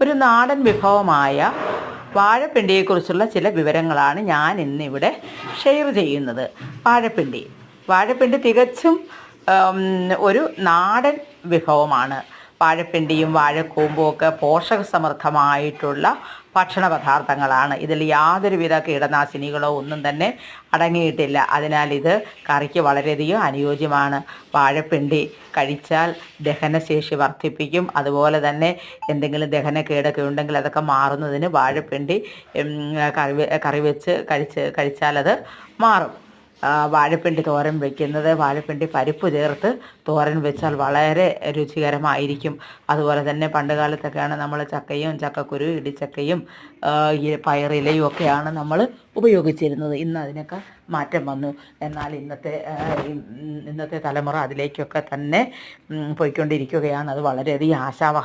ഒരു നാടൻ വിഭവമായ വാഴപ്പിണ്ടിയെക്കുറിച്ചുള്ള ചില വിവരങ്ങളാണ് ഞാൻ ഇന്നിവിടെ ഷെയർ ചെയ്യുന്നത്. വാഴപ്പിണ്ടി. വാഴപ്പിണ്ടി തികച്ചും ഒരു നാടൻ വിഭവമാണ്. വാഴപ്പിണ്ടിയും വാഴക്കൂമ്പും ഒക്കെ പോഷകസമൃദ്ധമായിട്ടുള്ള ഭക്ഷണ പദാർത്ഥങ്ങളാണ്. ഇതിൽ യാതൊരുവിധ കീടനാശിനികളോ ഒന്നും തന്നെ അടങ്ങിയിട്ടില്ല. അതിനാൽ ഇത് കറിക്ക് വളരെയധികം അനുയോജ്യമാണ്. വാഴപ്പിണ്ടി കഴിച്ചാൽ ദഹനശേഷി വർദ്ധിപ്പിക്കും. അതുപോലെ തന്നെ എന്തെങ്കിലും ദഹനക്കേടൊക്കെ ഉണ്ടെങ്കിൽ അതൊക്കെ മാറുന്നതിന് വാഴപ്പിണ്ടി കറി കറി വെച്ച് കഴിച്ച് കഴിച്ചാൽ അത് മാറും. വാഴപ്പിണ്ടി തോരൻ വെക്കുന്നത് വാഴപ്പിണ്ടി പരിപ്പ് ചേർത്ത് തോരൻ വെച്ചാൽ വളരെ രുചികരമായിരിക്കും. അതുപോലെ തന്നെ പണ്ട് കാലത്തൊക്കെയാണ് നമ്മൾ ചക്കയും ചക്കക്കുരു ഇടിച്ചക്കയും പയറിലയും ഒക്കെയാണ് നമ്മൾ ഉപയോഗിച്ചിരുന്നത്. ഇന്ന് അതിനൊക്കെ മാറ്റം വന്നു. എന്നാൽ ഇന്നത്തെ ഇന്നത്തെ തലമുറ അതിലേക്കൊക്കെ തന്നെ പോയിക്കൊണ്ടിരിക്കുകയാണ്. അത് വളരെയധികം ആശാവഹ